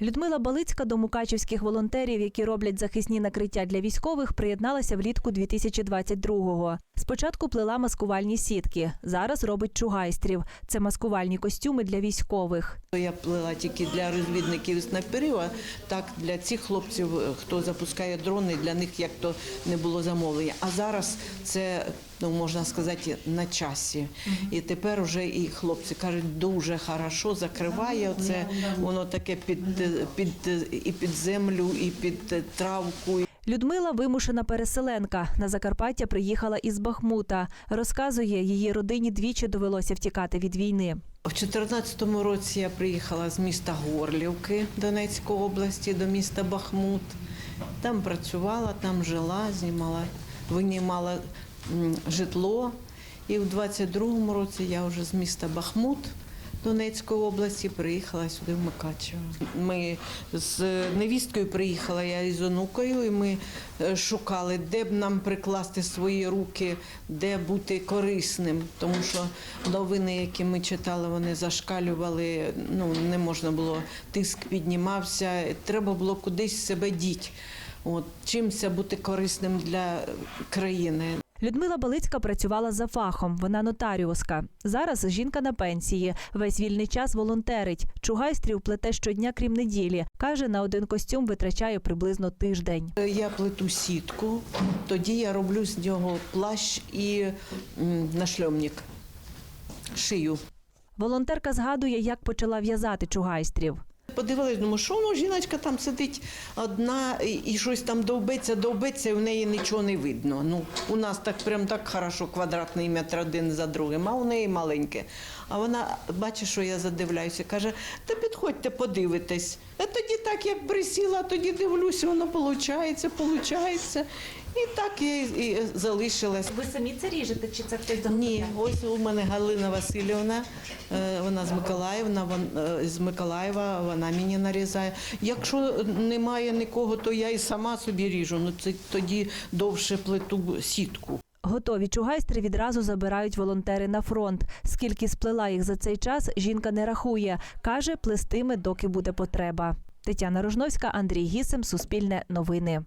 Людмила Балицька до мукачівських волонтерів, які роблять захисні накриття для військових, приєдналася влітку 2022-го. Спочатку плела маскувальні сітки, зараз робить чугайстрів. Це маскувальні костюми для військових. Я плела тільки для розвідників і снайперів, а так для цих хлопців, е, хто запускає дрони, для них як то не було замовлення. А зараз це ну можна сказати на часі. І тепер вже і хлопці кажуть, дуже хорошо закриває. Оце воно таке під, е, під е, і під землю, і під травку. Людмила вимушена переселенка. На Закарпаття приїхала із Бахмута. Розказує, її родині двічі довелося втікати від війни. У 2014 році я приїхала з міста Горлівки Донецької області до міста Бахмут. Там працювала, там жила, знімала, винімала житло. І у 22-му році я вже з міста Бахмут Донецької області приїхала сюди в Мукачево. Ми з невісткою приїхала, я із онукою, і ми е, шукали, де б нам прикласти свої руки, де бути корисним. Тому що новини, які ми читали, вони зашкалювали. Ну не можна було, тиск піднімався. Треба було кудись себе діть. От чимся бути корисним для країни. Людмила Балицька працювала за фахом. Вона нотаріуска. Зараз жінка на пенсії. Весь вільний час волонтерить. Чугайстрів плете щодня, крім неділі. Каже, на один костюм витрачає приблизно тиждень. Я плету сітку, тоді я роблю з нього плащ і нашльомник. Шию. Волонтерка згадує, як почала в'язати чугайстрів. Подивилась, думаю, що ну, жіночка там сидить одна і, щось там довбиться, довбиться, і в неї нічого не видно. Ну, у нас так прям так хорошо квадратний метр один за другим, а у неї маленьке. А вона бачить, що я задивляюся, каже: та підходьте, подивитесь. А тоді так, як присіла, тоді дивлюся, воно виходить, виходить. І так і, і залишилась. Ви самі це ріжете, чи це хтось Ні, ось у мене Галина Васильівна, е, вона з Миколаївна, вон- е, з Миколаєва, вона мені нарізає. Якщо немає нікого, то я і сама собі ріжу. Ну це тоді довше плету сітку. Готові чугайстри відразу забирають волонтери на фронт. Скільки сплела їх за цей час, жінка не рахує. Каже, плестиме, доки буде потреба. Тетяна Рожновська, Андрій Гісем, Суспільне новини.